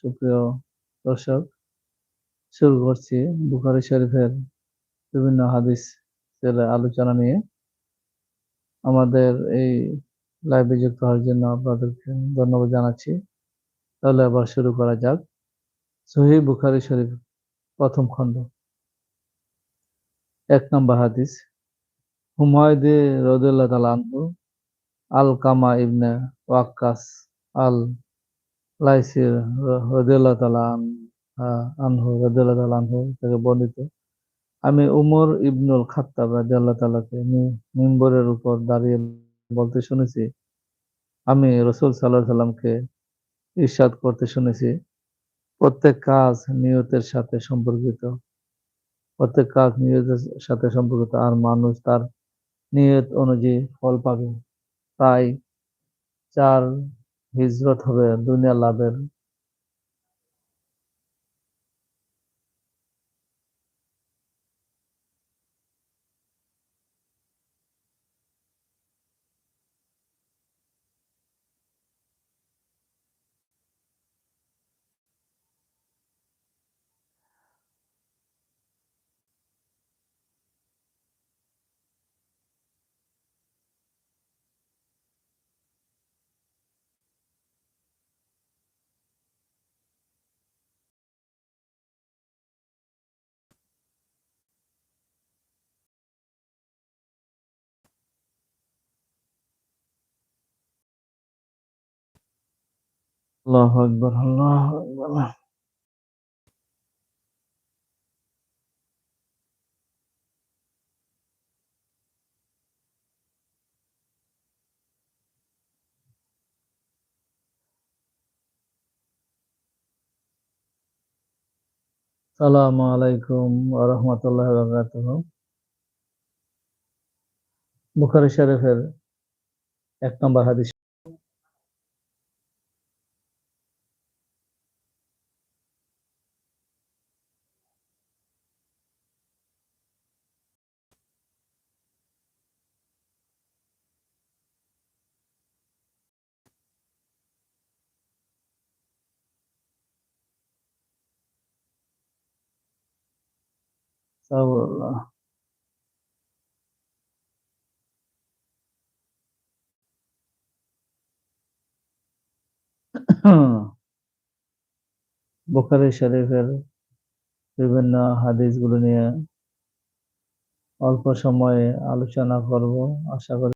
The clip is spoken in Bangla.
সুপ্রিয় দর্শক, শুরু করছি বুখারি শরীফের বিভিন্ন হাদিস আলোচনা নিয়ে। আমাদের এই লাইভে যুক্ত হওয়ার জন্য আপনাদেরকে ধন্যবাদ জানাচ্ছি। তাহলে আবার শুরু করা যাক। সহি বুখারি শরীফ, প্রথম খণ্ড। এক নম্বর হাদিস, হুমায়দে রদুল্লাহ আল কামা ইবনে ওয়াক্কাস আল লাইসির তালা আনহু তালা আনহু থেকে বর্ণিত। আমি উমর ইবনুল খাত্তাব রাদিয়াল্লাহু তালাকে মিম্বরের উপর দাঁড়িয়ে বলতে শুনেছি। আমি রসুল সাল্লাহ সাল্লামকে ইরশাদ করতে শুনেছি। প্রত্যেক কাজ নিয়তের সাথে সম্পর্কিত। প্রত্যেক কাজ নিয়তের সাথে সম্পর্কিত। আর মানুষ তার নিয়ত অনুযায়ী ফল পাবে। তাই চার হিজরত হবে দুনিয়া লাভের আল্লাহ আকবর আল্লাহ আকবর। সালামু আলাইকুম ওয়া রাহমাতুল্লাহি ওয়া বারাকাতুহু। বুখারী শরীফের এক নম্বর হাদিস আস্তাগফিরুল্লাহ বোখারি শরীফের বিভিন্ন হাদিসগুলো নিয়ে অল্প সময়ে আলোচনা করব আশা করি